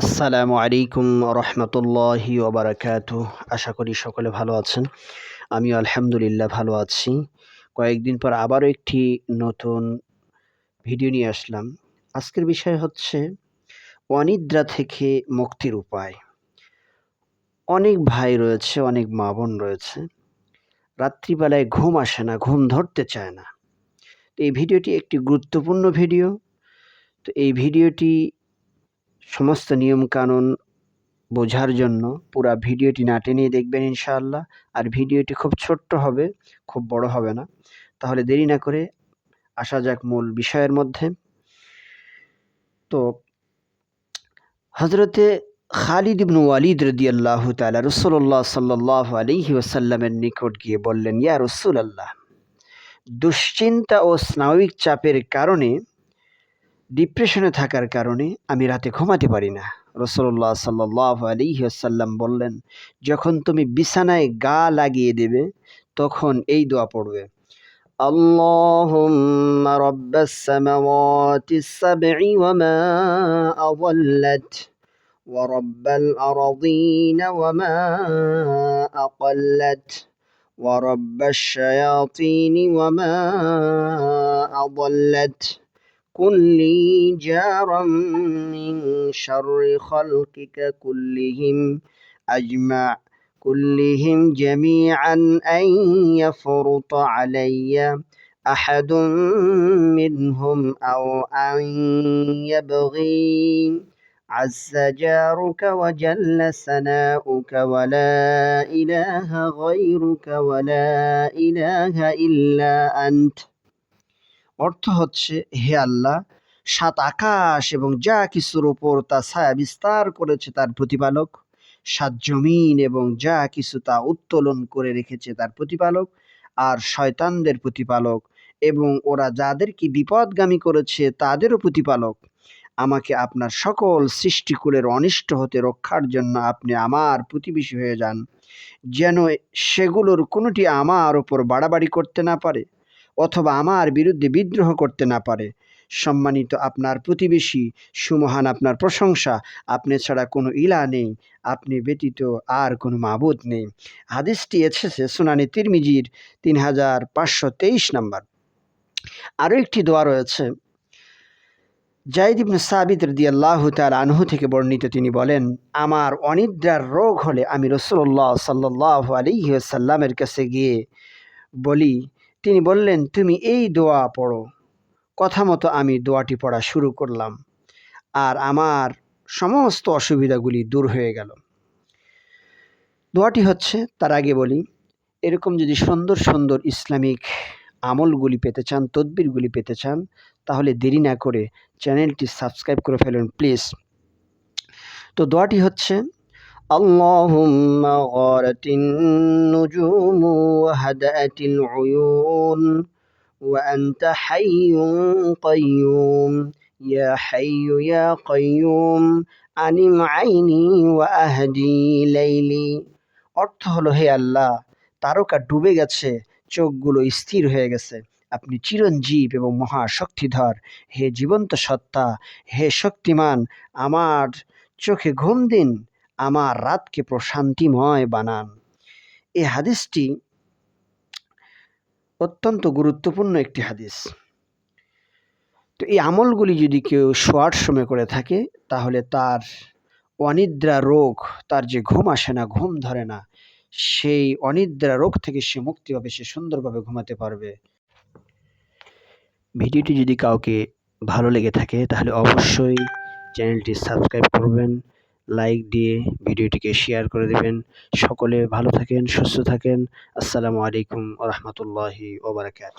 আসসালামু আলাইকুম রহমতুল্লাহি ওবরাকাত। আশা করি সকলে ভালো আছেন। আমি আলহামদুলিল্লাহ ভালো আছি। কয়েকদিন পর আবারও একটি নতুন ভিডিও নিয়ে আসলাম। আজকের বিষয় হচ্ছে অনিদ্রা থেকে মুক্তির উপায়। অনেক ভাই রয়েছে, অনেক মা বোন রয়েছে। রাত্রিবেলায় ঘুম আসে না, ঘুম ধরতে চায় না। তো এই ভিডিওটি একটি গুরুত্বপূর্ণ ভিডিও। তো এই ভিডিওটি সমস্ত নিয়মকানুন বোঝার জন্য পুরা ভিডিওটি না টেনে দেখবেন ইনশাআল্লাহ। আর ভিডিওটি খুব ছোট্ট হবে, খুব বড় হবে না। তাহলে দেরি না করে আসা যাক মূল বিষয়ের মধ্যে। তো হজরতে খালিদ ইবনু ওয়ালিদ রদিয়াল্লাহ তালা রসুল্লাহ সাল্লাহ আলিহি ওসাল্লামের নিকট গিয়ে বললেন, ইয়া রসুল আল্লাহ দুশ্চিন্তা ও স্নায়বিক চাপের কারণে ডিপ্রেশনে থাকার কারণে আমি রাতে ঘুমাতে পারি না রসল্লাহ সাল্লাহ আলিহাসাল্লাম বললেন যখন তুমি বিছানায় গা লাগিয়ে দেবে তখন এই দোয়া পড়বে اللهم رب السماوات السبع وما أضلت ورب الأرضين وما أقلت ورب الشياطين وما أضلت كن لي جارا من شر خلقك كلهم أجمع كلهم جميعا أن يفرط علي. أحد منهم أو أن يبغي عز جارك وجل سناؤك ولا إله غيرك ولا إله إلا أنت. অর্থ হচ্ছে, হে আল্লাহ, সাত আকাশ এবং যা কিছুর ওপর তা ছায়া বিস্তার করেছে তার প্রতিপালক। সাত জমিন এবং যা কিছু তা উত্তোলন করে রেখেছে তার প্রতিপালক আর শয়তানদের প্রতিপালক এবং ওরা যাদেরকে বিপদগামী করেছে তাদেরও প্রতিপালক। আমাকে আপনার সকল সৃষ্টিকুলের অনিষ্ট হতে রক্ষার জন্য আপনি আমার প্রতিবেশী হয়ে যান, যেন সেগুলোর কোনোটি আমার ওপর বাড়াবাড়ি করতে না পারে। অথবা আমার বিরুদ্ধে বিদ্রোহ করতে না পারে। সম্মানিত আপনার প্রতিবেশী, সুমহান আপনার প্রশংসা, আপনি ছাড়া কোনো ইলা নেই, আপনি ব্যতীত আর কোনো মাবুদ নেই। হাদিসটি এসেছে সুনানি তিরমিজির তিন হাজার পাঁচশো তেইশ নম্বর। আরও একটি দোয়া রয়েছে। জাইদ ইবনে সাবিদ রদি আল্লাহ তাল আনহু থেকে বর্ণিত তিনি বলেন, আমার অনিদ্রার রোগ হলে আমি রসুল্লাহ সাল্লাহ আলিহাসাল্লামের কাছে গিয়ে বলি তিনি বললেন, তুমি এই দোয়া পড়ো। কথা মতো আমি দোয়াটি পড়া শুরু করলাম আর আমার সমস্ত অসুবিধাগুলি দূর হয়ে গেল। দোয়াটি হচ্ছে, তার আগে বলি, এরকম যদি সুন্দর সুন্দর ইসলামিক আমলগুলি পেতে চান, তদবিরগুলি পেতে চান, তাহলে দেরি না করে চ্যানেলটি সাবস্ক্রাইব করে ফেলুন, প্লিজ। তো দোয়াটি হচ্ছে اللهم غارت النجوم وهدأت العيون وأنت حي قيوم يا حي يا قيوم আনিম আইনি ওয়া আহদি লাইলি অর্থ হলো হে আল্লাহ তারকা ডুবে গেছে চোখগুলো স্থির হয়ে গেছে আপনি চিরঞ্জীব এবং মহাশক্তিধর হে জীবন্ত সত্তা হে শক্তিমান আমার চোখে ঘুম দিন আমার রাতকে প্রশান্তিময় বানান। এই হাদিসটি অত্যন্ত গুরুত্বপূর্ণ একটি হাদিস। তো এই আমলগুলি যদি কেউ শোয়ার সময় করে থাকে, তাহলে তার অনিদ্রা রোগ, তার যে ঘুম আসে না, ঘুম ধরে না, সেই অনিদ্রা রোগ থেকে সে মুক্তি পাবে, সে সুন্দরভাবে ঘুমাতে পারবে। ভিডিওটি যদি কাউকে ভালো লেগে থাকে, তাহলে অবশ্যই চ্যানেলটি সাবস্ক্রাইব করবেন। লাইক দিয়ে ভিডিওটিকে শেয়ার করে দেবেন। সকলে ভালো থাকেন, সুস্থ থাকেন। আসসালামু আলাইকুম রহমতুল্লাহি ওবরাকাত